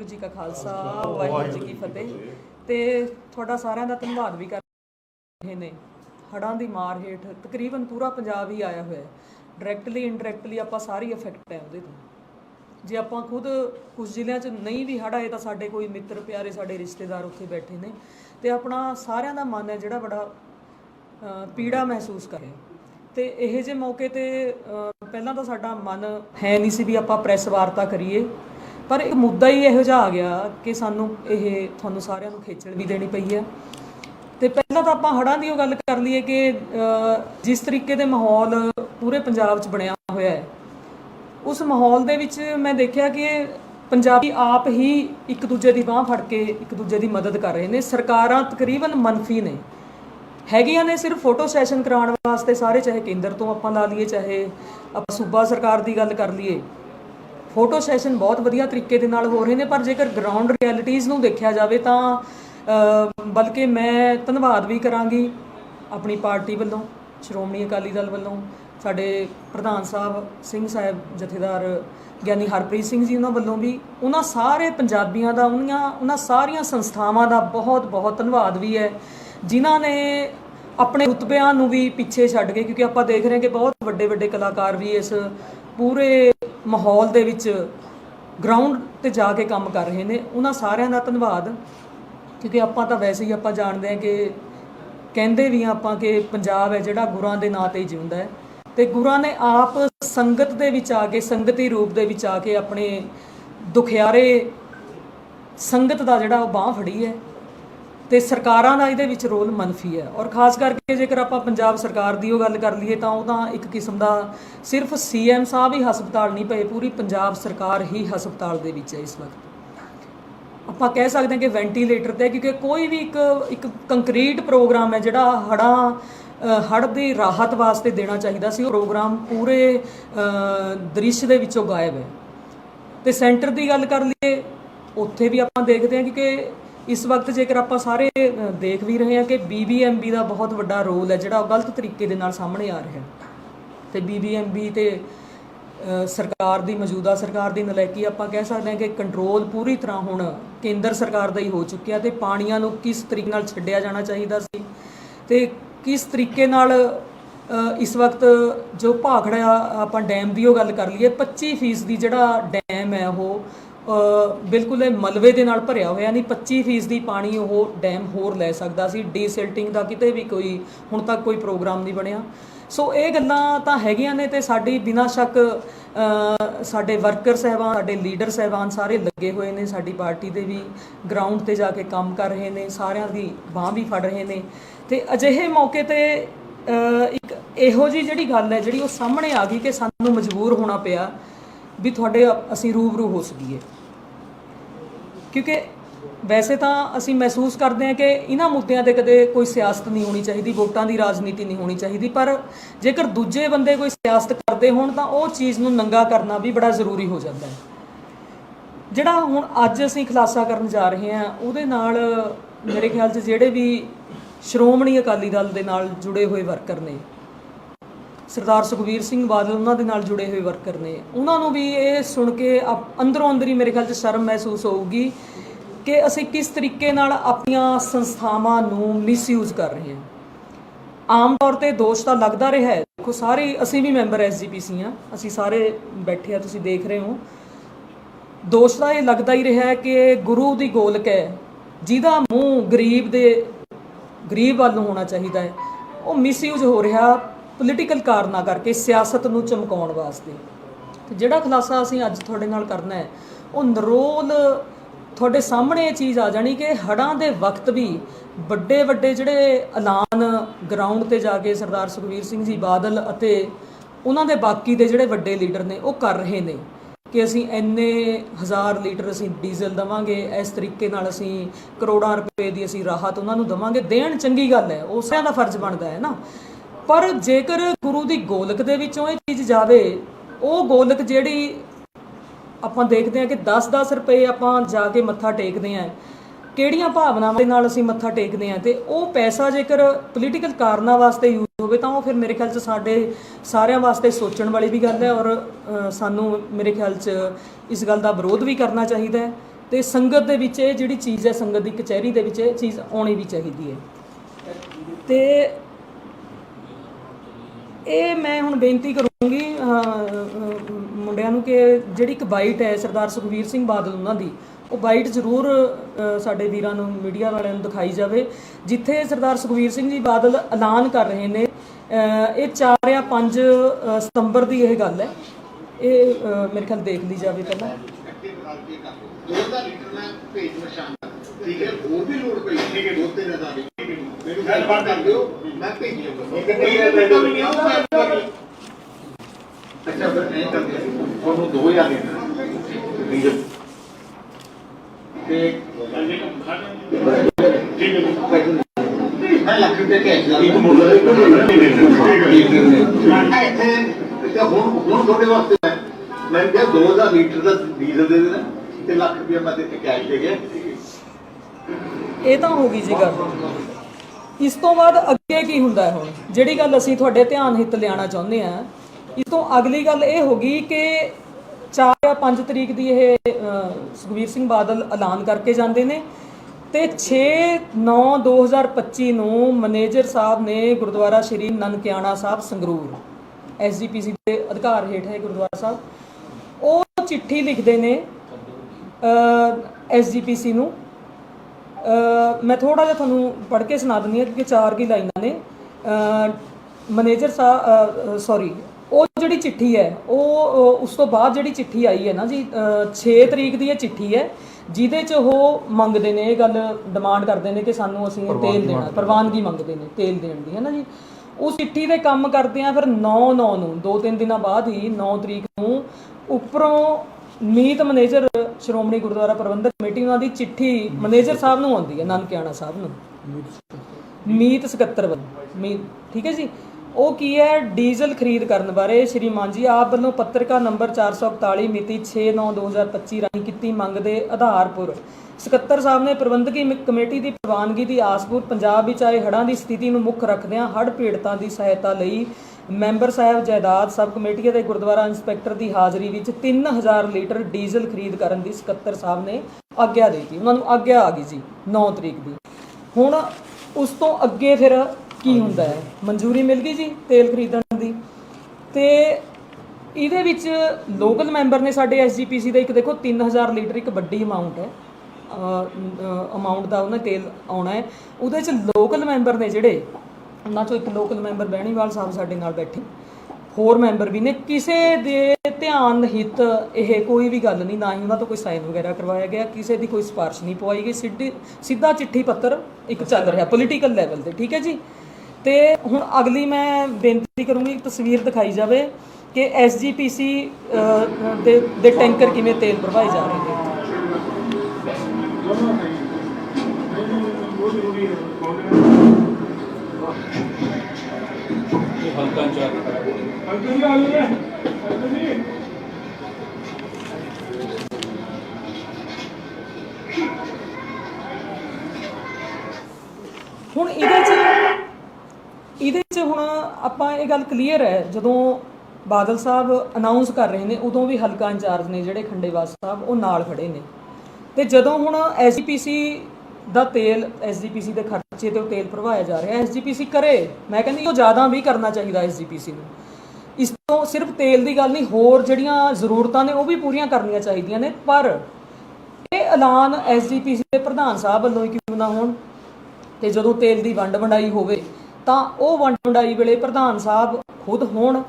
ਵਾਹਿਗੁਰੂ ਜੀ ਕਾ ਖਾਲਸਾ ਵਾਹਿਗੁਰੂ ਜੀ ਕੀ ਫਤਿਹ। ਤੇ ਤੁਹਾਡਾ ਸਾਰਿਆਂ ਦਾ ਧੰਨਵਾਦ ਵੀ ਕਰ ਰਹੇ ਨੇ। ਹੜਾਂ ਦੀ ਮਾਰ ਹੇਠ ਤਕਰੀਬਨ ਪੂਰਾ ਪੰਜਾਬ ਹੀ ਆਇਆ ਹੋਇਆ ਹੈ। ਡਾਇਰੈਕਟਲੀ ਇਨਡਾਇਰੈਕਟਲੀ ਆਪਾਂ ਸਾਰੀ ਇਫੈਕਟ ਹੈ ਉਹਦੇ ਤੋਂ। ਜੇ ਆਪਾਂ ਖੁਦ ਕੁਝ ਜ਼ਿਲ੍ਹਿਆਂ 'ਚ ਨਹੀਂ ਵੀ ਹੜ੍ਹ ਆਏ ਤਾਂ ਸਾਡੇ ਕੋਈ ਮਿੱਤਰ ਪਿਆਰੇ ਸਾਡੇ ਰਿਸ਼ਤੇਦਾਰ ਉੱਥੇ ਬੈਠੇ ਨੇ ਤੇ ਆਪਣਾ ਸਾਰਿਆਂ ਦਾ ਮਨ ਹੈ ਜਿਹੜਾ ਬੜਾ ਪੀੜਾ ਮਹਿਸੂਸ ਕਰੇ ਤੇ ਇਹ ਜੇ ਮੌਕੇ ਤੇ ਪਹਿਲਾਂ ਤਾਂ ਸਾਡਾ ਮਨ ਹੈ ਨਹੀਂ ਸੀ ਵੀ ਆਪਾਂ ਪ੍ਰੈਸ ਵਾਰਤਾ ਕਰੀਏ। ਪਰ ਇੱਕ ਮੁੱਦਾ ਹੀ ਇਹੋ ਜਿਹਾ ਆ ਗਿਆ ਕਿ ਸਾਨੂੰ ਇਹ ਤੁਹਾਨੂੰ ਸਾਰਿਆਂ ਨੂੰ ਖੇਚਲ ਵੀ ਦੇਣੀ ਪਈ ਹੈ। ਤੇ ਪਹਿਲਾਂ ਤਾਂ ਆਪਾਂ ਹੜ੍ਹਾਂ ਦੀ ਉਹ ਗੱਲ ਕਰ ਲਈਏ ਕਿ ਜਿਸ ਤਰੀਕੇ ਦੇ ਮਾਹੌਲ ਪੂਰੇ ਪੰਜਾਬ 'ਚ ਬਣਿਆ ਹੋਇਆ ਹੈ, ਉਸ ਮਾਹੌਲ ਦੇ ਵਿੱਚ ਮੈਂ ਦੇਖਿਆ ਕਿ ਪੰਜਾਬੀ ਆਪ ਹੀ ਇੱਕ ਦੂਜੇ ਦੀ ਬਾਹ ਫੜ ਕੇ ਇੱਕ ਦੂਜੇ ਦੀ ਮਦਦ ਕਰ ਰਹੇ ਨੇ। ਸਰਕਾਰਾਂ ਤਕਰੀਬਨ ਮਨਫੀ ਨੇ। ਹੈਗੀਆਂ ਨੇ ਸਿਰਫ ਫੋਟੋ ਸੈਸ਼ਨ ਕਰਾਉਣ ਵਾਸਤੇ ਸਾਰੇ, ਚਾਹੇ ਕੇਂਦਰ ਤੋਂ ਆਪਾਂ ਲਾ ਲਈਏ, ਚਾਹੇ ਆਪਾਂ ਸੂਬਾ ਸਰਕਾਰ ਦੀ ਗੱਲ ਕਰ ਲਈਏ। ਫੋਟੋ ਸੈਸ਼ਨ ਬਹੁਤ ਵਧੀਆ ਤਰੀਕੇ ਦੇ ਨਾਲ ਹੋ ਰਹੇ ਨੇ, ਪਰ ਜੇਕਰ ਗਰਾਊਂਡ ਰਿਐਲਿਟੀਜ਼ ਨੂੰ ਦੇਖਿਆ ਜਾਵੇ ਤਾਂ ਬਲਕਿ ਮੈਂ ਧੰਨਵਾਦ ਵੀ ਕਰਾਂਗੀ ਆਪਣੀ ਪਾਰਟੀ ਵੱਲੋਂ, ਸ਼੍ਰੋਮਣੀ ਅਕਾਲੀ ਦਲ ਵੱਲੋਂ, ਸਾਡੇ ਪ੍ਰਧਾਨ ਸਾਹਿਬ, ਸਿੰਘ ਸਾਹਿਬ, ਜਥੇਦਾਰ ਗਿਆਨੀ ਹਰਪ੍ਰੀਤ ਸਿੰਘ ਜੀ ਉਹਨਾਂ ਵੱਲੋਂ ਵੀ, ਉਹਨਾਂ ਸਾਰੇ ਪੰਜਾਬੀਆਂ ਦਾ ਉਹਨਾਂ ਉਹਨਾਂ ਸਾਰੀਆਂ ਸੰਸਥਾਵਾਂ ਦਾ ਬਹੁਤ ਬਹੁਤ ਧੰਨਵਾਦ ਵੀ ਹੈ, ਜਿਨ੍ਹਾਂ ਨੇ ਆਪਣੇ ਰੁਤਬਿਆਂ ਨੂੰ ਵੀ ਪਿੱਛੇ ਛੱਡ ਕੇ, ਕਿਉਂਕਿ ਆਪਾਂ ਦੇਖ ਰਹੇ ਹਾਂ ਕਿ ਬਹੁਤ ਵੱਡੇ ਵੱਡੇ ਕਲਾਕਾਰ ਵੀ ਇਸ ਪੂਰੇ ਮਾਹੌਲ ਦੇ ਵਿੱਚ ਗਰਾਊਂਡ ਤੇ ਜਾ ਕੇ ਕੰਮ ਕਰ ਰਹੇ ਨੇ। ਉਹਨਾਂ ਸਾਰਿਆਂ ਦਾ ਧੰਨਵਾਦ, ਕਿਉਂਕਿ ਆਪਾਂ ਤਾਂ ਵੈਸੇ ਹੀ ਆਪਾਂ ਜਾਣਦੇ ਹਾਂ ਕਿ ਕਹਿੰਦੇ ਵੀ ਹਾਂ ਆਪਾਂ ਕਿ ਪੰਜਾਬ ਹੈ ਜਿਹੜਾ ਗੁਰਾਂ ਦੇ ਨਾਂ ਤੇ ਹੀ ਜਿਉਂਦਾ ਹੈ। ਤੇ ਗੁਰਾਂ ਨੇ ਆਪ ਸੰਗਤ ਦੇ ਵਿੱਚ ਆ ਕੇ, ਸੰਗਤੀ ਰੂਪ ਦੇ ਵਿੱਚ ਆ ਕੇ ਆਪਣੇ ਦੁਖਿਆਰੇ ਸੰਗਤ ਦਾ ਜਿਹੜਾ ਉਹ ਬਾਹ ਫੜੀ ਹੈ। ਤੇ ਸਰਕਾਰਾਂ ਦਾ ਇਹਦੇ ਵਿੱਚ ਰੋਲ ਮੰਨਫੀ ਹੈ। ਔਰ ਖਾਸ ਕਰਕੇ ਜੇਕਰ ਆਪਾਂ ਪੰਜਾਬ ਸਰਕਾਰ ਦੀ ਉਹ ਗੱਲ ਕਰ ਲਈਏ ਤਾਂ ਉਹ ਤਾਂ ਇੱਕ ਕਿਸਮ ਦਾ ਸਿਰਫ ਸੀਐਮ ਸਾਹਿਬ ਹੀ ਹਸਪਤਾਲ ਨਹੀਂ ਪਏ, ਪੂਰੀ ਪੰਜਾਬ ਸਰਕਾਰ ਹੀ ਹਸਪਤਾਲ ਦੇ ਵਿੱਚ ਹੈ ਇਸ ਵਕਤ। ਆਪਾਂ ਕਹਿ ਸਕਦੇ ਹਾਂ ਕਿ ਵੈਂਟੀਲੇਟਰ ਤੇ ਕਿਉਂਕਿ ਕੋਈ ਵੀ ਇੱਕ ਇੱਕ ਕੰਕਰੀਟ ਪ੍ਰੋਗਰਾਮ ਹੈ ਜਿਹੜਾ ਹੜਾਂ ਹੜ ਦੀ ਰਾਹਤ ਵਾਸਤੇ ਦੇਣਾ ਚਾਹੀਦਾ ਸੀ, ਉਹ ਪ੍ਰੋਗਰਾਮ ਪੂਰੇ ਦ੍ਰਿਸ਼ ਦੇ ਵਿੱਚੋਂ ਗਾਇਬ ਹੈ। ਤੇ ਸੈਂਟਰ ਦੀ ਗੱਲ ਕਰ ਲਈਏ, ਉੱਥੇ ਵੀ ਆਪਾਂ ਦੇਖਦੇ ਹਾਂ ਕਿ ਇਸ ਵਕਤ ਜੇਕਰ ਆਪਾਂ ਸਾਰੇ ਦੇਖ ਵੀ ਰਹੇ ਹਾਂ ਕਿ ਬੀਬੀਐਮਬੀ ਦਾ ਬਹੁਤ ਵੱਡਾ ਰੋਲ ਹੈ ਜਿਹੜਾ ਉਹ ਗਲਤ ਤਰੀਕੇ ਦੇ ਨਾਲ ਸਾਹਮਣੇ ਆ ਰਿਹਾ ਹੈ। ਤੇ ਬੀਬੀਐਮਬੀ ਤੇ ਅ, ਸਰਕਾਰ ਦੀ ਮੌਜੂਦਾ ਸਰਕਾਰ ਦੀ ਨਲਾਇਕੀ ਆਪਾਂ ਕਹਿ ਸਕਦੇ ਹਾਂ ਕਿ ਕੰਟਰੋਲ ਪੂਰੀ ਤਰ੍ਹਾਂ ਹੁਣ ਕੇਂਦਰ ਸਰਕਾਰ ਦਾ ਹੀ ਹੋ ਚੁੱਕਿਆ ਤੇ ਪਾਣੀਆਂ ਨੂੰ ਕਿਸ ਤਰੀਕੇ ਨਾਲ ਛੱਡਿਆ ਜਾਣਾ ਚਾਹੀਦਾ ਸੀ ਤੇ ਕਿਸ ਤਰੀਕੇ ਨਾਲ ਇਸ ਵਕਤ ਜੋ ਭਾਖੜਾ ਆਪਾਂ ਡੈਮ ਦੀ ਉਹ ਗੱਲ ਕਰ ਲਈਏ 25% ਦੀ ਜਿਹੜਾ ਡੈਮ ਹੈ ਉਹ ਬਿਲਕੁਲ ਇਹ ਮਲਵੇ ਦੇ ਨਾਲ ਭਰਿਆ ਹੋਇਆ ਨਹੀਂ 25% ਦੀ ਪਾਣੀ ਉਹ ਡੈਮ ਹੋਰ ਲੈ ਸਕਦਾ ਸੀ, ਡੀਸਿਲਟਿੰਗ ਦਾ ਕਿਤੇ ਵੀ ਕੋਈ, ਹੁਣ ਤੱਕ ਕੋਈ ਪ੍ਰੋਗਰਾਮ ਨਹੀਂ ਬਣਿਆ। ਸੋ ਇਹ ਗੱਲਾਂ ਤਾਂ ਹੈਗੀਆਂ ਨੇ ਤੇ ਸਾਡੀ ਬਿਨਾਂ ਸ਼ੱਕ ਸਾਡੇ ਵਰਕਰ ਸਹਿਬਾਨ, ਸਾਡੇ ਲੀਡਰ ਸਹਿਬਾਨ ਸਾਰੇ ਲੱਗੇ ਹੋਏ ਨੇ, ਸਾਡੀ ਪਾਰਟੀ ਦੇ ਵੀ ਗਰਾਊਂਡ ਤੇ ਜਾ ਕੇ ਕੰਮ ਕਰ ਰਹੇ ਨੇ, ਸਾਰਿਆਂ ਦੀ ਬਾਹ ਵੀ ਫੜ ਰਹੇ ਨੇ। ਤੇ ਅਜਿਹੇ ਮੌਕੇ ਤੇ ਇੱਕ ਇਹੋ ਜੀ ਜਿਹੜੀ ਗੱਲ ਹੈ ਜਿਹੜੀ ਉਹ ਸਾਹਮਣੇ ਆ ਗਈ ਕਿ ਸਾਨੂੰ ਮਜਬੂਰ ਹੋਣਾ ਪਿਆ। ਵੀ ਤੁਹਾਡੇ ਅਸੀਂ ਰੂਬਰੂ ਹੋ ਸਕੀਏ। ਕਿਉਂਕਿ ਵੈਸੇ ਤਾਂ ਅਸੀਂ ਮਹਿਸੂਸ ਕਰਦੇ ਹਾਂ ਕਿ ਇਹਨਾਂ ਮੁੱਦਿਆਂ ਤੇ ਕਦੇ ਕੋਈ ਸਿਆਸਤ ਨਹੀਂ ਹੋਣੀ ਚਾਹੀਦੀ, ਵੋਟਾਂ ਦੀ ਰਾਜਨੀਤੀ ਨਹੀਂ ਹੋਣੀ ਚਾਹੀਦੀ, ਪਰ ਜੇਕਰ ਦੂਜੇ ਬੰਦੇ ਕੋਈ ਸਿਆਸਤ ਕਰਦੇ ਹੋਣ ਤਾਂ ਉਹ ਚੀਜ਼ ਨੂੰ ਨੰਗਾ ਕਰਨਾ ਵੀ ਬੜਾ ਜ਼ਰੂਰੀ ਹੋ ਜਾਂਦਾ ਹੈ। ਜਿਹੜਾ ਹੁਣ ਅੱਜ ਅਸੀਂ ਖੁਲਾਸਾ ਕਰਨ ਜਾ ਰਹੇ ਹਾਂ, ਉਹਦੇ ਨਾਲ ਮੇਰੇ ਖਿਆਲ 'ਚ ਜਿਹੜੇ ਵੀ ਸ਼੍ਰੋਮਣੀ ਅਕਾਲੀ ਦਲ ਦੇ ਨਾਲ ਜੁੜੇ ਹੋਏ ਵਰਕਰ ਨੇ ਸਰਦਾਰ ਸੁਖਵੀਰ ਸਿੰਘ ਬਾਦਲ ਉਹਨਾਂ ਦੇ ਨਾਲ ਜੁੜੇ ਹੋਏ ਵਰਕਰ ਨੇ। ਉਹਨਾਂ ਨੂੰ ਵੀ ਇਹ ਸੁਣ ਕੇ ਆਪ- ਅੰਦਰੋਂ ਅੰਦਰ ਹੀ ਮੇਰੇ ਖਿਆਲ 'ਚ ਸ਼ਰਮ ਮਹਿਸੂਸ ਹੋਊਗੀ ਕਿ ਅਸੀਂ ਕਿਸ ਤਰੀਕੇ ਨਾਲ ਆਪਣੀਆਂ ਸੰਸਥਾਵਾਂ ਨੂੰ ਮਿਸਯੂਜ਼ ਕਰ ਰਹੇ ਹਾਂ। ਆਮ ਤੌਰ ਤੇ ਦੋਸ਼ ਤਾਂ ਲੱਗਦਾ ਰਿਹਾ ਹੈ। ਦੇਖੋ, ਸਾਰੇ ਅਸੀਂ ਵੀ ਮੈਂਬਰ ਐਸਜੀਪੀਸੀ ਆ ਅਸੀਂ ਸਾਰੇ ਬੈਠੇ ਆ, ਤੁਸੀਂ ਦੇਖ ਰਹੇ ਹੋ। ਦੋਸ਼ ਤਾਂ ਇਹ ਲੱਗਦਾ ਹੀ ਰਿਹਾ ਕਿ ਗੁਰੂ ਦੀ ਗੋਲਕ ਹੈ। ਜਿਹਦਾ ਮੂੰਹ ਗਰੀਬ ਦੇ ਗਰੀਬ ਵੱਲ ਨੂੰ ਹੋਣਾ ਚਾਹੀਦਾ ਹੈ। ਉਹ ਮਿਸਯੂਜ਼ ਹੋ ਰਿਹਾ। ਪੋਲੀਟੀਕਲ ਕਾਰਨਾਂ ਕਰਕੇ ਸਿਆਸਤ ਨੂੰ ਚਮਕਾਉਣ ਵਾਸਤੇ। ਤੇ ਜਿਹੜਾ ਖੁਲਾਸਾ ਅਸੀਂ ਅੱਜ ਤੁਹਾਡੇ ਨਾਲ ਕਰਨਾ ਹੈ, ਉਹ ਨਰੋਲ ਤੁਹਾਡੇ ਸਾਹਮਣੇ ਇਹ ਚੀਜ਼ ਆ ਜਾਣੀ ਕਿ ਹੜਾਂ ਦੇ ਵਕਤ ਵੀ ਵੱਡੇ ਵੱਡੇ ਜਿਹੜੇ ਐਲਾਨ ਗਰਾਊਂਡ ਤੇ ਜਾ ਕੇ ਸਰਦਾਰ ਸੁਖਵੀਰ ਸਿੰਘ ਜੀ ਬਾਦਲ ਅਤੇ ਉਹਨਾਂ ਦੇ ਬਾਕੀ ਦੇ ਜਿਹੜੇ ਵੱਡੇ ਲੀਡਰ ਨੇ, ਉਹ ਕਰ ਰਹੇ ਨੇ ਕਿ ਅਸੀਂ ਇੰਨੇ ਹਜ਼ਾਰ ਲੀਟਰ ਅਸੀਂ ਡੀਜ਼ਲ ਦਵਾਂਗੇ, ਇਸ ਤਰੀਕੇ ਨਾਲ ਅਸੀਂ ਕਰੋੜਾਂ ਰੁਪਏ ਦੀ ਅਸੀਂ ਰਾਹਤ ਉਹਨਾਂ ਨੂੰ ਦਵਾਂਗੇ। ਦੇਣ ਚੰਗੀ ਗੱਲ ਹੈ ਉਸਿਆਂ ਦਾ ਫਰਜ਼ ਬਣਦਾ ਹੈ ਨਾ। ਪਰ ਜੇਕਰ ਗੁਰੂ ਦੀ ਗੋਲਕ ਦੇ ਵਿੱਚੋਂ ਇਹ ਚੀਜ਼ ਜਾਵੇ, ਉਹ ਗੋਲਕ ਜਿਹੜੀ ਆਪਾਂ ਦੇਖਦੇ ਹਾਂ ਕਿ 10-10 ਰੁਪਏ ਆਪਾਂ ਜਾ ਕੇ ਮੱਥਾ ਟੇਕਦੇ ਹਾਂ, ਕਿਹੜੀਆਂ ਭਾਵਨਾਵਾਂ ਦੇ ਨਾਲ ਅਸੀਂ ਮੱਥਾ ਟੇਕਦੇ ਹਾਂ ਤੇ ਉਹ ਪੈਸਾ ਜੇਕਰ ਪੋਲੀਟੀਕਲ ਕਾਰਨਾਂ ਵਾਸਤੇ ਯੂਜ਼ ਹੋਵੇ ਤਾਂ ਉਹ ਫਿਰ ਮੇਰੇ ਖਿਆਲ 'ਚ ਸਾਡੇ ਸਾਰਿਆਂ ਵਾਸਤੇ ਸੋਚਣ ਵਾਲੀ ਵੀ ਗੱਲ ਹੈ ਔਰ ਸਾਨੂੰ ਮੇਰੇ ਖਿਆਲ 'ਚ ਇਸ ਗੱਲ ਦਾ ਵਿਰੋਧ ਵੀ ਕਰਨਾ ਚਾਹੀਦਾ ਹੈ ਤੇ ਸੰਗਤ ਦੇ ਵਿੱਚ ਇਹ ਜਿਹੜੀ ਚੀਜ਼ ਹੈ, ਸੰਗਤ ਦੀ ਕਚਹਿਰੀ ਦੇ ਵਿੱਚ ਇਹ ਚੀਜ਼ ਆਉਣੀ ਵੀ ਚਾਹੀਦੀ ਹੈ। ਤੇ ਇਹ ਮੈਂ ਹੁਣ ਬੇਨਤੀ ਕਰੂੰਗੀ ਮੁੰਡਿਆਂ ਨੂੰ ਕਿ ਜਿਹੜੀ ਇੱਕ ਬਾਈਟ ਹੈ ਸਰਦਾਰ ਸੁਖਵੀਰ ਸਿੰਘ ਬਾਦਲ ਉਹਨਾਂ ਦੀ, ਉਹ ਬਾਈਟ ਜ਼ਰੂਰ ਸਾਡੇ ਵੀਰਾਂ ਨੂੰ, ਮੀਡੀਆ ਵਾਲਿਆਂ ਨੂੰ ਦਿਖਾਈ ਜਾਵੇ, ਜਿੱਥੇ ਸਰਦਾਰ ਸੁਖਵੀਰ ਸਿੰਘ ਜੀ ਬਾਦਲ ਐਲਾਨ ਕਰ ਰਹੇ ਨੇ ਇਹ 4 ਜਾਂ 5 ਸਤੰਬਰ ਦੀ ਇਹ ਗੱਲ ਹੈ। ਇਹ ਮੇਰੇ ਖਿਆਲ ਦੇਖ ਲਈ ਜਾਵੇ ਪਹਿਲਾਂ। ਦੋ ਦਾ ਲੀਟਰ ਮੈਂ ਭੇਜ ਨਿਸ਼ਾਨ ਠੀਕ ਹੈ, ਹੋਰ ਵੀ ਲੋੜ ਪਈ। ਠੀਕ ਹੈ, ਦੋ ਤਿੰਨ ਦਾ ਵੀ ਮੈਨੂੰ ਗੱਲ ਬਾਤ ਕਰ ਦਿਓ। ਮੈਂ ਭੇਜ ਦੂੰਗਾ ਅੱਛਾ ਫਿਰ ਨਹੀਂ ਕਰਦੇ ਤੁਹਾਨੂੰ 2000 ਲੀਟਰ ਡੀਜ਼ਲ ਤੇ ਠੀਕ ਹੈ ਮੈਂ ਲੱਖ ਰੁਪਏ ਕੈਸ਼ ਦਾ ਇੱਕ ਮੁੱਲ ਇੱਥੇ ਤੇ ਹੁਣ ਹੁਣ ਤੁਹਾਡੇ ਵਾਸਤੇ ਮੈਂ ਮੈਂ ਕਿਹਾ 2000 ਲੀਟਰ ਦਾ ਡੀਜ਼ਲ ਦੇ ਦੇਣਾ ਤੇ ਲੱਖ ਰੁਪਏ ਮੈਂ ਤੇ ਕੈਸ਼ ਦੇ ਗਿਆ। ਇਹ ਤਾਂ ਹੋ ਗਈ ਜੀ ਗੱਲ। ਇਸ ਤੋਂ ਬਾਅਦ ਅੱਗੇ ਕੀ ਹੁੰਦਾ ਹੈ ਹੁਣ ਜਿਹੜੀ ਗੱਲ ਅਸੀਂ ਤੁਹਾਡੇ ਧਿਆਨ ਹਿੱਤ ਲਿਆਣਾ ਚਾਹੁੰਦੇ ਆ ਇਸ ਤੋਂ ਅਗਲੀ ਗੱਲ ਇਹ ਹੋ ਗਈ ਕਿ 4 ਜਾਂ 5 ਤਰੀਕ ਦੀ ਇਹ ਅ, ਸੁਖਬੀਰ ਸਿੰਘ ਬਾਦਲ ਐਲਾਨ ਕਰਕੇ ਜਾਂਦੇ ਨੇ ਤੇ 6 9 2025 ਨੂੰ ਮੈਨੇਜਰ ਸਾਹਿਬ ਨੇ ਗੁਰਦੁਆਰਾ ਸ਼੍ਰੀ ਨਨਕਿਆਣਾ ਸਾਹਿਬ ਸੰਗਰੂਰ ਐਸਜੀਪੀਸੀ ਦੇ ਅਧਿਕਾਰ ਹੇਠ ਹੈ ਗੁਰਦੁਆਰਾ ਸਾਹਿਬ ਉਹ ਚਿੱਠੀ ਲਿਖਦੇ ਨੇ ਐਸਜੀਪੀਸੀ ਨੂੰ। ਮੈਂ ਥੋੜਾ ਜਿਹਾ ਤੁਹਾਨੂੰ ਪੜ੍ਹ ਕੇ ਸੁਣਾ ਦਿੰਦੀ ਹਾਂ ਕਿਉਂਕਿ ਚਾਰ ਕੀ ਲਾਈਨਾਂ ਨੇ। ਮੈਨੇਜਰ ਸਾਹਿਬ ਸੌਰੀ ਉਹ ਜਿਹੜੀ ਚਿੱਠੀ ਹੈ ਉਹ ਉਸ ਤੋਂ ਬਾਅਦ ਜਿਹੜੀ ਚਿੱਠੀ ਆਈ ਹੈ ਨਾ ਜੀ ਅ, 6 ਤਰੀਕ ਦੀ ਇਹ ਚਿੱਠੀ ਹੈ ਜਿਹਦੇ 'ਚ ਉਹ ਮੰਗਦੇ ਨੇ ਇਹ ਗੱਲ ਡਿਮਾਂਡ ਕਰਦੇ ਨੇ ਕਿ ਸਾਨੂੰ ਅਸੀਂ ਤੇਲ ਦੇਣਾ ਪ੍ਰਵਾਨਗੀ ਮੰਗਦੇ ਨੇ ਤੇਲ ਦੇਣ ਦੀ ਹੈ ਨਾ ਜੀ। ਉਸ ਚਿੱਠੀ ਦੇ ਕੰਮ ਕਰਦੇ ਆ ਫਿਰ 9 9 ਨੂੰ ਦੋ ਤਿੰਨ ਦਿਨਾਂ ਬਾਅਦ ਹੀ 9 ਤਰੀਕ ਨੂੰ ਉੱਪਰੋਂ ਮੀਤ ਮੈਨੇਜਰ ਸ਼੍ਰੋਮਣੀ ਗੁਰਦੁਆਰਾ ਪ੍ਰਬੰਧਕ ਕਮੇਟੀ ਉਹਨਾਂ ਦੀ ਚਿੱਠੀ ਮੈਨੇਜਰ ਸਾਹਿਬ ਨੂੰ ਆਉਂਦੀ ਹੈ ਨਾਨਕਿਆਣਾ ਸਾਹਿਬ ਨੂੰ। ਮੀਤ ਸਕੱਤਰ ਵੱਲੋਂ। ਮੀਤ ਠੀਕ ਹੈ ਜੀ? ਉਹ ਕੀ ਹੈ? ਡੀਜ਼ਲ ਖਰੀਦ ਕਰਨ ਬਾਰੇ ਸ਼੍ਰੀ ਮਾਨ ਜੀ, ਆਪ ਵੱਲੋਂ ਪੱਤਰਕਾਰ ਨੰਬਰ 441 ਮਿਤੀ 6/9/2025 ਰਾਹੀਂ ਕੀਤੀ ਮੰਗ ਦੇ ਆਧਾਰ ਪਰ। ਸਕੱਤਰ ਸਾਹਿਬ ਨੇ ਪ੍ਰਬੰਧਕੀ ਮ- ਕਮੇਟੀ ਦੀ ਪ੍ਰਵਾਨਗੀ ਦੀ ਆਸਪੂਰ ਪੰਜਾਬ ਵਿੱਚ ਆਏ ਹੜ੍ਹਾਂ ਦੀ ਸਥਿਤੀ ਨੂੰ ਮੁੱਖ ਰੱਖਦਿਆਂ ਹੜ੍ਹ ਪੀੜਤਾਂ ਦੀ ਸਹਾਇਤਾ ਲਈ ਮੈਂਬਰ ਸਾਹਿਬ ਜਾਇਦਾਦ ਸਬ ਕਮੇਟੀ ਅਤੇ ਗੁਰਦੁਆਰਾ ਇੰਸਪੈਕਟਰ ਦੀ ਹਾਜ਼ਰੀ ਵਿੱਚ 3000 ਲੀਟਰ ਡੀਜ਼ਲ ਖਰੀਦ ਕਰਨ ਦੀ ਸਕੱਤਰ ਸਾਹਿਬ ਨੇ ਆਗਿਆ ਦਿੱਤੀ। ਉਹਨਾਂ ਨੂੰ ਆਗਿਆ ਆ ਗਈ ਜੀ 9 ਤਰੀਕ ਦੀ। ਹੁਣ ਉਸ ਤੋਂ ਅੱਗੇ ਫਿਰ ਕੀ ਹੁੰਦਾ ਹੈ? ਮਨਜ਼ੂਰੀ ਮਿਲ ਗਈ ਜੀ ਤੇਲ ਖਰੀਦਣ ਦੀ। ਤੇ ਇਹਦੇ ਵਿੱਚ ਲੋਕਲ ਮੈਂਬਰ ਨੇ ਸਾਡੇ ਐਸਜੀਪੀਸੀ ਦਾ ਇੱਕ ਦੇਖੋ 3000 ਲੀਟਰ ਇੱਕ ਵੱਡੀ ਅਮਾਉਂਟ ਹੈ। ਅਮਾਉਂਟ ਦਾ ਉਹਨਾਂ ਤੇਲ ਆਉਣਾ ਹੈ। ਉਹਦੇ ਚ ਲੋਕਲ ਮੈਂਬਰ ਨੇ ਜਿਹੜੇ, ਉਹਨਾਂ ਚੋਂ ਇੱਕ ਲੋਕਲ ਮੈਂਬਰ ਬਹਿਣੀਵਾਲ ਸਾਹਿਬ ਸਾਡੇ ਨਾਲ ਬੈਠੇ। ਹੋਰ ਮੈਂਬਰ ਵੀ ਨੇ। ਕਿਸੇ ਦੇ ਧਿਆਨ ਹਿੱਤ ਇਹ ਕੋਈ ਵੀ ਗੱਲ ਨਹੀਂ, ਨਾ ਹੀ ਉਹਨਾਂ ਤੋਂ ਕੋਈ ਸਾਈਨ ਵਗੈਰਾ ਕਰਵਾਇਆ ਗਿਆ, ਕਿਸੇ ਦੀ ਕੋਈ ਸਿਫਾਰਿਸ਼ ਨਹੀਂ ਪਵਾਈ ਗਈ। ਸਿੱਧੀ, ਸਿੱਧਾ ਚਿੱਠੀ ਪੱਤਰ ਇੱਕ ਚੱਲ ਰਿਹਾ ਪੋਲੀਟੀਕਲ ਲੈਵਲ ਤੇ, ਠੀਕ ਹੈ ਜੀ? ਤੇ ਹੁਣ ਅਗਲੀ ਮੈਂ ਬੇਨਤੀ ਕਰੂੰਗੀ, ਇੱਕ ਤਸਵੀਰ ਦਿਖਾਈ ਜਾਵੇ ਕਿ ਐਸਜੀਪੀਸੀ ਦੇ ਦੇ ਟੈਂਕਰ ਕਿਵੇਂ ਤੇਲ ਭਰਵਾਏ ਜਾ ਰਹੇ ਨੇ। ਹਲਕਾ ਚਾਰ ਹੁਣ ਇਹਦੇ 'ਚ ਇਹਦੇ 'ਚ ਹੁਣ ਆਪਾਂ ਇਹ ਗੱਲ ਕਲੀਅਰ ਹੈ, ਜਦੋਂ ਬਾਦਲ ਸਾਹਿਬ ਅਨਾਉਂਸ ਕਰ ਰਹੇ ਨੇ, ਉਦੋਂ ਵੀ ਹਲਕਾ ਇੰਚਾਰਜ ਨੇ ਜਿਹੜੇ ਖੰਡੇਵਾਸ ਸਾਹਿਬ, ਉਹ ਨਾਲ ਖੜੇ ਨੇ। ਤੇ ਜਦੋਂ ਹੁਣ ਐਸਜੀਪੀਸੀ ਦਾ ਤੇਲ ਐਸਜੀਪੀਸੀ ਦੇ ਖਰਚੇ ਤੇ ਉਹ ਤੇਲ ਭਰਵਾਇਆ ਜਾ ਰਿਹਾ ਐਸਜੀਪੀਸੀ ਕਰੇ, ਮੈਂ ਕਹਿੰਦੀ ਉਹ ਜ਼ਿਆਦਾ ਵੀ ਕਰਨਾ ਚਾਹੀਦਾ ਐਸਜੀਪੀਸੀ ਨੂੰ। ਇਸ ਤੋਂ ਸਿਰਫ ਤੇਲ ਦੀ ਗੱਲ ਨਹੀਂ, ਹੋਰ ਜਿਹੜੀਆਂ ਜ਼ਰੂਰਤਾਂ ਨੇ ਉਹ ਵੀ ਪੂਰੀਆਂ ਕਰਨੀਆਂ ਚਾਹੀਦੀਆਂ ਨੇ, ਪਰ ਇਹ ਐਲਾਨ ਐਸਜੀਪੀਸੀ ਦੇ ਪ੍ਰਧਾਨ ਸਾਹਿਬ ਵੱਲੋਂ ਹੀ ਕਿਉਂ ਨਾ ਹੋਣ ਤੇ ਜਦੋਂ ਤੇਲ ਦੀ ਵੰਡ ਵੰਡਾਈ ਹੋਵੇ, ਤਾਂ ਉਹ ਵੰਡ ਵੰਡਾਈ ਵੇਲੇ ਪ੍ਰਧਾਨ ਸਾਹਿਬ ਖੁਦ ਹੋਣ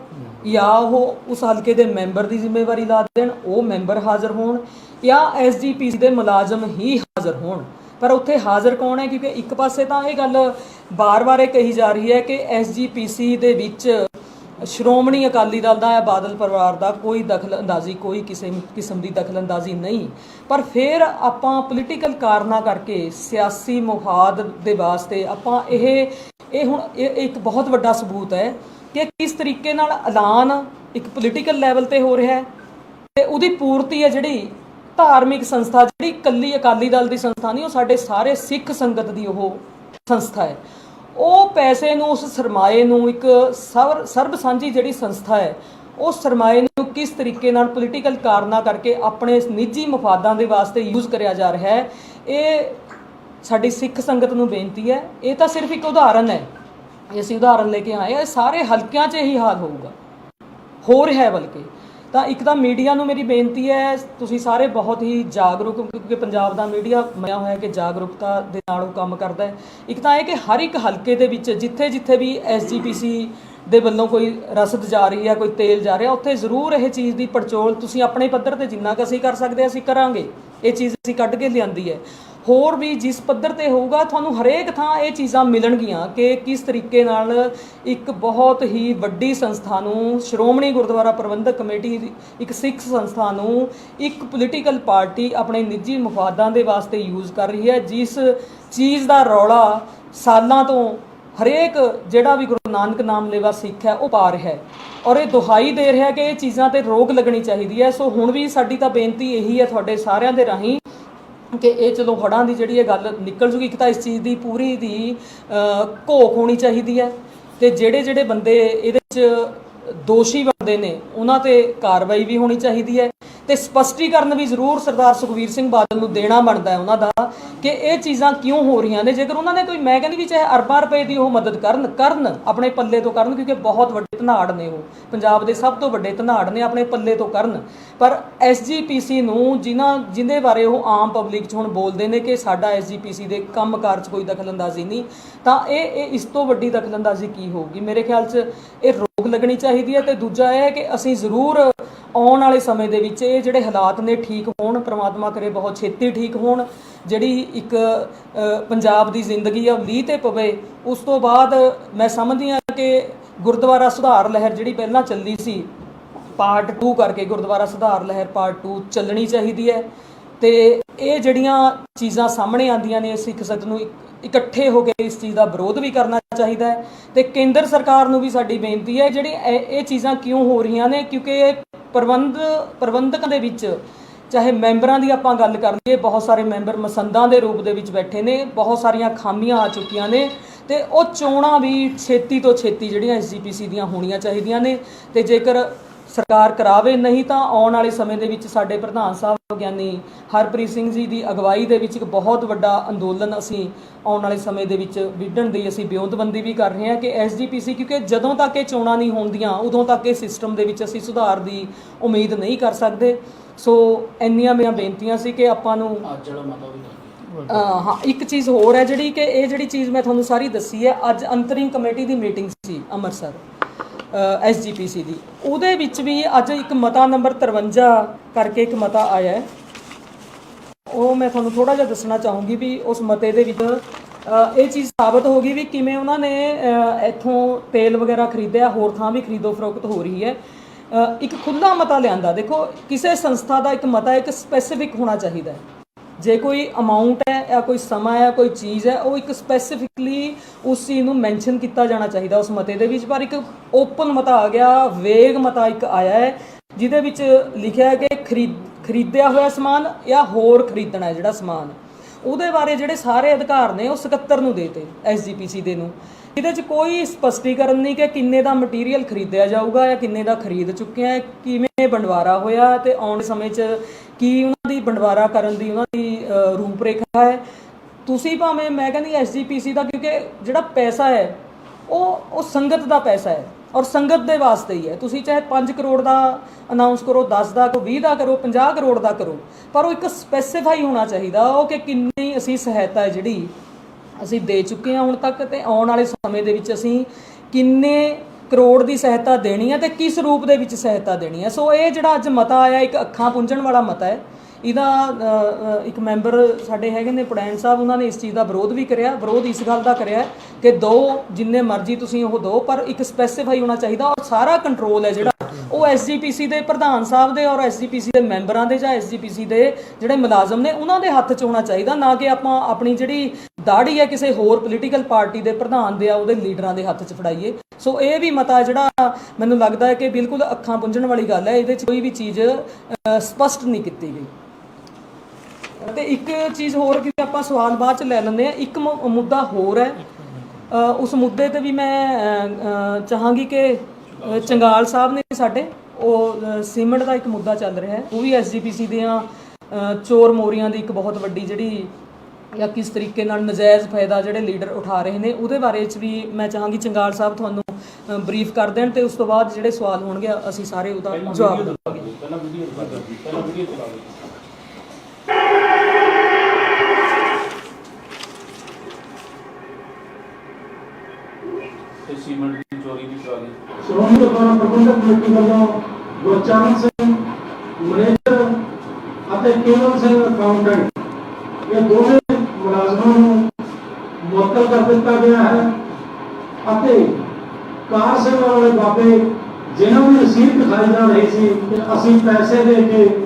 ਜਾਂ ਉਹ ਉਸ ਹਲਕੇ ਦੇ ਮੈਂਬਰ ਦੀ ਜ਼ਿੰਮੇਵਾਰੀ ਲਾ ਦੇਣ, ਉਹ ਮੈਂਬਰ ਹਾਜ਼ਰ ਹੋਣ ਜਾਂ ਐਸਜੀਪੀਸੀ ਦੇ ਮੁਲਾਜ਼ਮ ਹੀ ਹਾਜ਼ਰ ਹੋਣ। ਪਰ ਉੱਥੇ ਹਾਜ਼ਰ ਕੌਣ ਹੈ? ਕਿਉਂਕਿ ਇੱਕ ਪਾਸੇ ਤਾਂ ਇਹ ਗੱਲ ਬਾਰ-ਬਾਰ ਇਹ ਕਹੀ ਜਾ ਰਹੀ ਹੈ ਕਿ ਐਸਜੀਪੀਸੀ ਦੇ ਵਿੱਚ ਸ਼੍ਰੋਮਣੀ ਅਕਾਲੀ ਦਲ ਦਾ ਜਾਂ ਬਾਦਲ ਪਰਿਵਾਰ ਦਾ ਕੋਈ ਦਖਲਅੰਦਾਜ਼ੀ ਕੋਈ ਕਿਸੇ ਕਿਸਮ ਦੀ ਦਖਲਅੰਦਾਜ਼ੀ ਨਹੀਂ। ਪਰ ਫਿਰ ਆਪਾਂ ਪੋਲੀਟੀਕਲ ਕਾਰਨਾਂ ਕਰਕੇ ਸਿਆਸੀ ਮੁਹਾਦ ਦੇ ਵਾਸਤੇ ਆਪਾਂ ਇਹ ਇਹ ਹੁਣ ਇਹ ਇੱਕ ਬਹੁਤ ਵੱਡਾ ਸਬੂਤ ਹੈ ਕਿ ਕਿਸ ਤਰੀਕੇ ਨਾਲ ਐਲਾਨ ਇੱਕ ਪੋਲੀਟੀਕਲ ਲੈਵਲ ਤੇ ਹੋ ਰਿਹਾ ਹੈ ਤੇ ਉਹਦੀ ਪੂਰਤੀ ਹੈ ਜਿਹੜੀ ਧਾਰਮਿਕ ਸੰਸਥਾ ਜਿਹੜੀ ਇਕੱਲੀ ਅਕਾਲੀ ਦਲ ਦੀ ਸੰਸਥਾ ਨਹੀਂ, ਉਹ ਸਾਡੇ ਸਾਰੇ ਸਿੱਖ ਸੰਗਤ ਦੀ ਉਹ ਸੰਸਥਾ ਹੈ। ਉਹ ਪੈਸੇ ਨੂੰ, ਉਸ ਸਰਮਾਏ ਨੂੰ ਇੱਕ ਸਰਬ ਸਰਬ ਸਾਂਝੀ ਜਿਹੜੀ ਸੰਸਥਾ ਹੈ ਉਹ ਸਰਮਾਏ ਨੂੰ ਕਿਸ ਤਰੀਕੇ ਨਾਲ ਪੋਲੀਟੀਕਲ ਕਾਰਨਾ ਕਰਕੇ ਆਪਣੇ ਨਿੱਜੀ ਮਫਾਦਾਂ ਦੇ ਵਾਸਤੇ ਯੂਜ਼ ਕਰਿਆ ਜਾ ਰਿਹਾ ਹੈ, ਇਹ ਸਾਡੀ ਸਿੱਖ ਸੰਗਤ ਨੂੰ ਬੇਨਤੀ ਹੈ। ਇਹ ਤਾਂ ਸਿਰਫ ਇੱਕ ਉਦਾਹਰਨ ਹੈ। ਅਸੀਂ ਉਦਾਹਰਨ ਲੈ ਕੇ ਆਏ ਹਾਂ। ਇਹ ਸਾਰੇ ਹਲਕਿਆਂ 'ਚ ਇਹੀ ਹਾਲ ਹੋਊਗਾ। ਹੋਰ ਹੈ ਬਲਕਿ ਤਾਂ ਇੱਕ ਤਾਂ ਮੀਡੀਆ ਨੂੰ ਮੇਰੀ ਬੇਨਤੀ ਹੈ, ਤੁਸੀਂ ਸਾਰੇ ਬਹੁਤ ਹੀ ਜਾਗਰੂਕ ਹੋ, ਕਿਉਂਕਿ ਪੰਜਾਬ ਦਾ ਮੀਡੀਆ ਮੰਨਿਆ ਹੋਇਆ ਕਿ ਜਾਗਰੂਕਤਾ ਦੇ ਨਾਲ ਉਹ ਕੰਮ ਕਰਦਾ ਹੈ। ਇੱਕ ਤਾਂ ਇਹ ਕਿ ਹਰ ਇੱਕ ਹਲਕੇ ਦੇ ਵਿੱਚ ਜਿੱਥੇ ਜਿੱਥੇ ਵੀ ਐਸਜੀਪੀਸੀ ਦੇ ਵੱਲੋਂ ਕੋਈ ਰਸਦ ਜਾ ਰਹੀ ਹੈ, ਕੋਈ ਤੇਲ ਜਾ ਰਿਹਾ, ਉੱਥੇ ਜ਼ਰੂਰ ਇਹ ਚੀਜ਼ ਦੀ ਪੜਚੋਲ ਤੁਸੀਂ ਆਪਣੇ ਪੱਧਰ ਤੇ ਜਿੰਨਾ ਕੁ ਅਸੀਂ ਕਰ ਸਕਦੇ ਅਸੀਂ ਕਰਾਂਗੇ। ਇਹ ਚੀਜ਼ ਅਸੀਂ ਕੱਢ ਕੇ ਲਿਆਂਦੀ ਹੈ। ਹੋਰ ਵੀ ਜਿਸ ਪੱਧਰ ਤੇ ਹੋਊਗਾ, ਤੁਹਾਨੂੰ ਹਰੇਕ ਥਾਂ ਇਹ ਚੀਜ਼ਾਂ ਮਿਲਣਗੀਆਂ ਕਿ ਕਿਸ ਤਰੀਕੇ ਨਾਲ ਇੱਕ ਬਹੁਤ ਹੀ ਵੱਡੀ ਸੰਸਥਾ ਨੂੰ, ਸ਼੍ਰੋਮਣੀ ਗੁਰਦੁਆਰਾ ਪ੍ਰਬੰਧਕ ਕਮੇਟੀ ਇੱਕ ਸਿੱਖ ਸੰਸਥਾ ਨੂੰ ਇੱਕ ਪੋਲੀਟੀਕਲ ਪਾਰਟੀ ਆਪਣੇ ਨਿੱਜੀ ਮਫਾਦਾਂ ਦੇ ਵਾਸਤੇ ਯੂਜ਼ ਕਰ ਰਹੀ ਹੈ, ਜਿਸ ਚੀਜ਼ ਦਾ ਰੌਲਾ ਸਾਲਾਂ ਤੋਂ ਹਰੇਕ ਜਿਹੜਾ ਵੀ ਗੁਰੂ ਨਾਨਕ ਨਾਮ ਲੇਵਾ ਸਿੱਖ ਹੈ, ਉਹ ਪਾ ਰਿਹਾ ਹੈ। ਔਰ ਇਹ ਦੁਹਾਈ ਦੇ ਰਿਹਾ ਕਿ ਇਹ ਚੀਜ਼ਾਂ ਤੇ ਰੋਕ ਲੱਗਣੀ ਚਾਹੀਦੀ ਹੈ। ਸੋ ਹੁਣ ਵੀ ਸਾਡੀ ਤਾਂ ਬੇਨਤੀ ਇਹੀ ਹੈ ਤੁਹਾਡੇ ਸਾਰਿਆਂ ਦੇ ਰਾਹੀਂ ਕਿ ਇਹ ਚਲੋ ਹੜਾਂ ਦੀ ਜਿਹੜੀ ਇਹ ਗੱਲ ਨਿਕਲ ਜੂਗੀ, ਇੱਕ ਤਾਂ ਇਸ ਚੀਜ਼ ਦੀ ਪੂਰੀ ਦੀ ਘੋਖ ਹੋਣੀ ਚਾਹੀਦੀ ਹੈ। ਤੇ ਜਿਹੜੇ ਜਿਹੜੇ ਬੰਦੇ ਇਹਦੇ ਵਿੱਚ ਦੋਸ਼ੀ ਬਣਦੇ ਨੇ, ਉਹਨਾਂ ਤੇ ਕਾਰਵਾਈ ਵੀ ਹੋਣੀ ਚਾਹੀਦੀ ਹੈ। ਤੇ ਸਪਸ਼ਟੀਕਰਨ ਵੀ ਜ਼ਰੂਰ ਸਰਦਾਰ ਸੁਖਵੀਰ ਸਿੰਘ ਬਾਦਲ ਨੂੰ ਦੇਣਾ ਬਣਦਾ ਹੈ ਉਹਨਾਂ ਦਾ ਕਿ ਇਹ ਚੀਜ਼ਾਂ ਕਿਉਂ ਹੋ ਰਹੀਆਂ ਨੇ। ਜੇਕਰ ਉਹਨਾਂ ਨੇ ਕੋਈ, ਮੈਂ ਕਹਿੰਦੀ ਵੀ ਚਾਹੇ ਅਰਬਾਂ ਰੁਪਏ ਦੀ ਉਹ ਮਦਦ ਕਰਨ ਕਰਨ ਆਪਣੇ ਪੱਲੇ ਤੋਂ ਕਰਨ, ਕਿਉਂਕਿ ਬਹੁਤ ਵੱਡੇ ਧਨਾੜ ਨੇ ਉਹ। ਪੰਜਾਬ ਦੇ ਸਭ ਤੋਂ ਵੱਡੇ ਧਨਾੜ ਨੇ ਆਪਣੇ ਪੱਲੇ ਤੋਂ ਕਰਨ। ਪਰ ਐਸਜੀਪੀਸੀ ਨੂੰ ਜਿਨ੍ਹਾਂ, ਜਿੰਦੇ ਬਾਰੇ ਉਹ ਆਮ ਪਬਲਿਕ 'ਚ ਹੁਣ ਬੋਲਦੇ ਨੇ ਕਿ ਸਾਡਾ ਐਸਜੀਪੀਸੀ ਦੇ ਕੰਮਕਾਰ 'ਚ ਕੋਈ ਦਖਲਅੰਦਾਜ਼ੀ ਨਹੀਂ, ਤਾਂ ਇਹ ਇਹ ਇਸ ਤੋਂ ਵੱਡੀ ਦਖਲਅੰਦਾਜ਼ੀ ਕੀ ਹੋਊਗੀ? ਮੇਰੇ ਖਿਆਲ 'ਚ ਇਹ ਰੋਕ ਲੱਗਣੀ ਚਾਹੀਦੀ ਹੈ ਤੇ ਦੂਜਾ ਇਹ ਹੈ ਕਿ ਅਸੀਂ ਜ਼ਰੂਰ ਆਉਣ ਵਾਲੇ ਸਮੇਂ ਦੇ ਵਿੱਚ ਇਹ ਜਿਹੜੇ ਹਾਲਾਤ ਨੇ ਠੀਕ ਹੋਣ, ਪ੍ਰਮਾਤਮਾ ਕਰੇ ਬਹੁਤ ਛੇਤੀ ਠੀਕ ਹੋਣ, ਜਿਹੜੀ ਇੱਕ ਪੰਜਾਬ ਦੀ ਜ਼ਿੰਦਗੀ ਆ ਲੀਹ ਤੇ ਪਵੇ। ਉਸ ਤੋਂ ਬਾਅਦ ਮੈਂ ਸਮਝਦੀ ਹਾਂ ਕਿ ਗੁਰਦੁਆਰਾ ਸੁਧਾਰ ਲਹਿਰ ਜਿਹੜੀ ਪਹਿਲਾਂ ਚੱਲਦੀ ਸੀ ਪਾਰਟ 2 ਕਰਕੇ ਗੁਰਦੁਆਰਾ ਸੁਧਾਰ ਲਹਿਰ ਪਾਰਟ 2 ਚੱਲਣੀ ਚਾਹੀਦੀ ਹੈ। ਤੇ ਇਹ ਜਿਹੜੀਆਂ ਚੀਜ਼ਾਂ ਸਾਹਮਣੇ ਆਉਂਦੀਆਂ ਨੇ, ਸਿੱਖ ਸੰਗਤ ਨੂੰ ਇਕ- ਇਕੱਠੇ ਹੋ ਕੇ ਇਸ ਚੀਜ਼ ਦਾ ਵਿਰੋਧ ਵੀ ਕਰਨਾ ਚਾਹੀਦਾ ਹੈ। ਤੇ ਕੇਂਦਰ ਸਰਕਾਰ ਨੂੰ ਵੀ ਸਾਡੀ ਬੇਨਤੀ ਹੈ, ਜਿਹੜੀ ਇਹ ਇਹ ਚੀਜ਼ਾਂ ਕਿਉਂ ਹੋ ਰਹੀਆਂ ਨੇ? ਕਿਉਂਕਿ ਇਹ ਪ੍ਰਬੰਧ, ਪ੍ਰਬੰਧਕਾਂ ਦੇ ਵਿੱਚ, ਚਾਹੇ ਮੈਂਬਰਾਂ ਦੀ ਆਪਾਂ ਗੱਲ ਕਰ ਲਈਏ, ਬਹੁਤ ਸਾਰੇ ਮੈਂਬਰ ਮਸੰਦਾਂ ਦੇ ਰੂਪ ਦੇ ਵਿੱਚ ਬੈਠੇ ਨੇ, ਬਹੁਤ ਸਾਰੀਆਂ ਖਾਮੀਆਂ ਆ ਚੁੱਕੀਆਂ ਨੇ, ਤੇ ਉਹ ਚੋਣਾਂ ਵੀ ਛੇਤੀ ਤੋਂ ਛੇਤੀ ਜਿਹੜੀਆਂ ਐਸਜੀਪੀਸੀ ਦੀਆਂ ਹੋਣੀਆਂ ਚਾਹੀਦੀਆਂ ਨੇ। ਤੇ ਜੇਕਰ ਸਰਕਾਰ ਕਰਾਵੇ ਨਹੀਂ ਤਾਂ ਆਉਣ ਵਾਲੇ ਸਮੇਂ ਦੇ ਵਿੱਚ ਸਾਡੇ ਪ੍ਰਧਾਨ ਸਾਹਿਬ ਗਿਆਨੀ ਹਰਪ੍ਰੀਤ ਸਿੰਘ ਜੀ ਦੀ ਅਗਵਾਈ ਦੇ ਵਿੱਚ ਇੱਕ ਬਹੁਤ ਵੱਡਾ ਅੰਦੋਲਨ ਅਸੀਂ ਆਉਣ ਵਾਲੇ ਸਮੇਂ ਦੇ ਵਿੱਚ ਵਿੱਢਣ ਦੀ ਅਸੀਂ ਬਿਉਂਤਬੰਦੀ ਵੀ ਕਰ ਰਹੇ ਹਾਂ ਕਿ ਐਸਜੀਪੀਸੀ ਕਿਉਂਕਿ ਜਦੋਂ ਤੱਕ ਇਹ ਚੋਣਾਂ ਨਹੀਂ ਹੋਣਦੀਆਂ ਉਦੋਂ ਤੱਕ ਇਹ ਸਿਸਟਮ ਦੇ ਵਿੱਚ ਅਸੀਂ ਸੁਧਾਰ ਦੀ ਉਮੀਦ ਨਹੀਂ ਕਰ ਸਕਦੇ। ਸੋ ਇੰਨੀਆਂ ਮੇਰੀਆਂ ਬੇਨਤੀਆਂ ਸੀ ਕਿ ਆਪਾਂ ਨੂੰ ਅੱਜ ਜਿਹੜਾ ਮਤਾ ਵੀ ਕਰ ਅਹ ਹਾਂ ਇੱਕ ਚੀਜ਼ ਹੋਰ ਹੈ ਜਿਹੜੀ ਕਿ ਇਹ ਜਿਹੜੀ ਚੀਜ਼ ਮੈਂ ਤੁਹਾਨੂੰ ਸਾਰੀ ਦੱਸੀ ਹੈ ਅੱਜ ਅੰਤਰਿੰਗ ਕਮੇਟੀ ਦੀ ਮੀਟਿੰਗ ਸੀ ਅੰਮ੍ਰਿਤਸਰ। ਐਸਜੀਪੀਸੀ ਦੀ। ਉਹਦੇ ਵਿੱਚ ਵੀ ਅੱਜ ਇੱਕ ਮਤਾ ਨੰਬਰ 53 ਕਰਕੇ ਇੱਕ ਮਤਾ ਆਇਆ ਹੈ। ਉਹ ਮੈਂ ਤੁਹਾਨੂੰ ਥੋੜਾ ਜਿਹਾ ਦੱਸਣਾ ਚਾਹੂੰਗੀ ਵੀ ਉਸ ਮਤੇ ਦੇ ਵਿੱਚ ਇਹ ਚੀਜ਼ ਸਾਬਤ ਹੋ ਗਈ ਵੀ ਕਿਵੇਂ ਉਹਨਾਂ ਨੇ ਇੱਥੋਂ ਤੇਲ ਵਗੈਰਾ ਖਰੀਦਿਆ, ਹੋਰ ਥਾਂ ਵੀ ਖਰੀਦੋ ਫਰੋਖਤ ਹੋ ਰਹੀ ਹੈ। ਇੱਕ ਖੁੱਲਾ ਮਤਾ ਲਿਆਂਦਾ। ਦੇਖੋ, ਕਿਸੇ ਸੰਸਥਾ ਦਾ ਇੱਕ ਮਤਾ ਇੱਕ ਸਪੈਸੀਫਿਕ ਹੋਣਾ ਚਾਹੀਦਾ ਹੈ। ਜੇ ਕੋਈ ਅਮਾਉਂਟ ਹੈ ਜਾਂ ਕੋਈ ਸਮਾਂ ਹੈ ਕੋਈ ਚੀਜ਼ ਹੈ, ਉਹ ਇੱਕ ਸਪੈਸੀਫਿਕਲੀ ਉਸ ਚੀਜ਼ ਨੂੰ ਮੈਂਸ਼ਨ ਕੀਤਾ ਜਾਣਾ ਚਾਹੀਦਾ ਉਸ ਮਤੇ ਦੇ ਵਿੱਚ। ਪਰ ਇੱਕ ਓਪਨ ਮਤਾ ਆ ਗਿਆ ਵੇਗ ਮਤਾ ਇੱਕ ਆਇਆ ਹੈ, ਜਿਹਦੇ ਵਿੱਚ ਲਿਖਿਆ ਹੈ ਕਿ ਖਰੀਦ, ਖਰੀਦਿਆ ਹੋਇਆ ਸਮਾਨ ਜਾਂ ਹੋਰ ਖਰੀਦਣਾ ਹੈ ਜਿਹੜਾ ਸਮਾਨ। ਉਹਦੇ ਬਾਰੇ ਜਿਹੜੇ ਸਾਰੇ ਅਧਿਕਾਰ ਨੇ, ਉਹ ਸਕੱਤਰ ਨੂੰ ਦੇਤੇ ਐਸਜੀਪੀਸੀ ਦੇ ਨੂੰ। ਇਹਦੇ 'ਚ ਕੋਈ ਸਪਸ਼ਟੀਕਰਨ ਨਹੀਂ ਕਿ ਕਿੰਨੇ ਦਾ ਮਟੀਰੀਅਲ ਖਰੀਦਿਆ ਜਾਊਗਾ ਜਾਂ ਕਿੰਨੇ ਦਾ ਖਰੀਦ ਚੁੱਕਿਆ ਆ, ਕਿਵੇਂ ਬੰਡਵਾਰਾ ਹੋਇਆ ਤੇ ਆਉਣ ਸਮੇਂ 'ਚ ਕੀ ਉਹਨਾਂ ਦੀ ਬੰਡਵਾਰਾ ਕਰਨ ਦੀ ਉਹਨਾਂ ਦੀ ਰੂਪਰੇਖਾ ਹੈ। ਤੁਸੀਂ ਭਾਵੇਂ, ਮੈਂ ਕਹਿੰਦੀ ਐਸਜੀਪੀਸੀ ਦਾ, ਕਿਉਂਕਿ ਜਿਹੜਾ ਪੈਸਾ ਹੈ, ਉਹ ਉਹ ਸੰਗਤ ਦਾ ਪੈਸਾ ਹੈ ਔਰ ਸੰਗਤ ਦੇ ਵਾਸਤੇ ਹੀ ਹੈ। ਤੁਸੀਂ ਚਾਹੇ 5 ਕਰੋੜ ਦਾ ਅਨਾਉਂਸ ਕਰੋ 10 ਦਾ ਕਰੋ 20 ਦਾ ਕਰੋ 50 ਕਰੋੜ ਦਾ ਕਰੋ, ਪਰ ਉਹ ਇੱਕ ਸਪੈਸੀਫਾਈ ਹੋਣਾ ਚਾਹੀਦਾ ਉਹ ਕਿ ਕਿੰਨੀ ਅਸੀਂ ਸਹਾਇਤਾ ਹੈ ਜਿਹੜੀ ਅਸੀਂ ਦੇ ਚੁੱਕੇ ਹਾਂ ਹੁਣ ਤੱਕ ਤੇ ਆਉਣ ਵਾਲੇ ਸਮੇਂ ਦੇ ਵਿੱਚ ਅਸੀਂ ਕਿੰਨੇ ਕਰੋੜ ਦੀ ਸਹਾਇਤਾ ਦੇਣੀ ਹੈ ਤੇ ਕਿਸ ਰੂਪ ਦੇ ਵਿੱਚ ਸਹਾਇਤਾ ਦੇਣੀ ਹੈ। ਸੋ ਇਹ ਜਿਹੜਾ ਅੱਜ ਮਤਾ ਆਇਆ, ਇੱਕ ਅੱਖਾਂ ਪੁੰਝਣ ਵਾਲਾ ਮਤਾ ਹੈ ਇਹਦਾ ਇੱਕ ਮੈਂਬਰ ਸਾਡੇ ਹੈਗੇ ਨੇ ਪੜੈਣ ਸਾਹਿਬ ਉਹਨਾਂ ਨੇ ਇਸ ਚੀਜ਼ ਦਾ ਵਿਰੋਧ ਵੀ ਕਰਿਆ ਵਿਰੋਧ ਇਸ ਗੱਲ ਦਾ ਕਰਿਆ ਕਿ ਦੋ ਜਿੰਨੇ ਮਰਜ਼ੀ ਤੁਸੀਂ ਉਹ ਦੋ ਪਰ ਇੱਕ ਸਪੈਸੀਫਾਈ ਹੋਣਾ ਚਾਹੀਦਾ ਔਰ ਸਾਰਾ ਕੰਟਰੋਲ ਹੈ ਜਿਹੜਾ। ਉਹ ਐਸਜੀਪੀਸੀ ਦੇ ਪ੍ਰਧਾਨ ਸਾਹਿਬ ਦੇ ਔਰ ਐਸਜੀਪੀਸੀ ਦੇ ਮੈਂਬਰਾਂ ਦੇ ਜਾਂ ਐਸਜੀਪੀਸੀ ਦੇ ਜਿਹੜੇ ਮੁਲਾਜ਼ਮ ਨੇ ਉਹਨਾਂ ਦੇ ਹੱਥ 'ਚ ਹੋਣਾ ਚਾਹੀਦਾ ਨਾ ਕਿ ਆਪਾਂ ਆਪਣੀ ਜਿਹੜੀ ਦਾੜੀ ਹੈ ਕਿਸੇ ਹੋਰ ਪੋਲੀਟੀਕਲ ਪਾਰਟੀ ਦੇ ਪ੍ਰਧਾਨ ਦੇ ਆ ਉਹਦੇ ਲੀਡਰਾਂ ਦੇ ਹੱਥ 'ਚ ਫੜਾਈਏ। ਸੋ ਇਹ ਵੀ ਮਤਾ ਜਿਹੜਾ ਮੈਨੂੰ ਲੱਗਦਾ ਹੈ ਕਿ ਬਿਲਕੁਲ ਅੱਖਾਂ ਪੁੰਝਣ ਵਾਲੀ ਗੱਲ ਹੈ ਇਹਦੇ 'ਚ ਕੋਈ ਵੀ ਚੀਜ਼ ਅ, ਸਪਸ਼ਟ ਨਹੀਂ ਕੀਤੀ ਗਈ। ਤੇ ਇੱਕ ਚੀਜ਼ ਹੋਰ ਕਿ ਆਪਾਂ ਸਵਾਲ ਬਾਅਦ ਚ ਲੈ ਲੈਂਦੇ ਆ ਇੱਕ ਮੁੱਦਾ ਹੋਰ ਹੈ। ਉਸ ਮੁੱਦੇ ਤੇ ਵੀ ਮੈਂ ਚਾਹਾਂਗੀ ਕਿ ਚੰਗਾਲ ਸਾਹਿਬ ਨੇ ਸਾਡੇ ਉਹ ਸੀਮੈਂਟ ਦਾ ਇੱਕ ਮੁੱਦਾ ਚੱਲ ਰਿਹਾ ਹੈ। ਉਹ ਵੀ ਐਸਜੀਪੀਸੀ ਦੀਆਂ ਚੋਰ ਮੋਰੀਆਂ ਦੀ ਇੱਕ ਬਹੁਤ ਵੱਡੀ ਜਿਹੜੀ ਜਾਂ ਕਿਸ ਤਰੀਕੇ ਨਾਲ ਨਜਾਇਜ਼ ਫਾਇਦਾ ਜਿਹੜੇ ਲੀਡਰ ਉਠਾ ਰਹੇ ਨੇ ਉਹਦੇ ਬਾਰੇ ਚ ਵੀ ਮੈਂ ਚਾਹਾਂਗੀ ਚੰਗਾਲ ਸਾਹਿਬ ਤੁਹਾਨੂੰ ਬਰੀਫ ਕਰ ਦੇਣ ਤੇ ਉਸ ਤੋਂ ਬਾਅਦ ਜਿਹੜੇ ਸਵਾਲ ਹੋਣਗੇ ਅਸੀਂ ਸਾਰੇ ਉਹਦਾ ਜਵਾਬ ਦੇਵਾਂਗੇ। ਪਹਿਲਾਂ ਵੀਡੀਓ ਪਹਿਲਾਂ ਵੀਡੀਓ ਚਲਾ ਦਿਓ ਤੇ ਸੀਮੈਂਟ ਦੀ ਚੋਰੀ ਦੀ ਕਰਾ ਲਈ ਸ਼੍ਰੋਮਣੀ ਪ੍ਰਬੰਧਕ ਕਮੇਟੀ ਵੱਲੋਂ ਗੁਰਚਰਨ ਸਿੰਘ, ਮੈਨੇਜਰ ਅਤੇ ਕੇਵਲ ਸਿੰਘ ਅਕਾਊਂਟੈਂਟ ਇਹ ਦੋਵੇਂ ਮੁਲਾਜ਼ਮਾਂ ਨੂੰ ਮੁਅੱਤਲ ਕਰ ਦਿੱਤਾ ਗਿਆ ਹੈ ਅਤੇ ਕਾਰ ਸੇਵਾ ਵਾਲੇ ਬਾਬੇ, ਜਿਨ੍ਹਾਂ ਨੂੰ ਰਸੀਦ ਦਿਖਾਈ ਜਾ ਰਹੀ ਸੀ, ਕਿ ਅਸੀਂ ਪੈਸੇ ਦੇ ਕੇ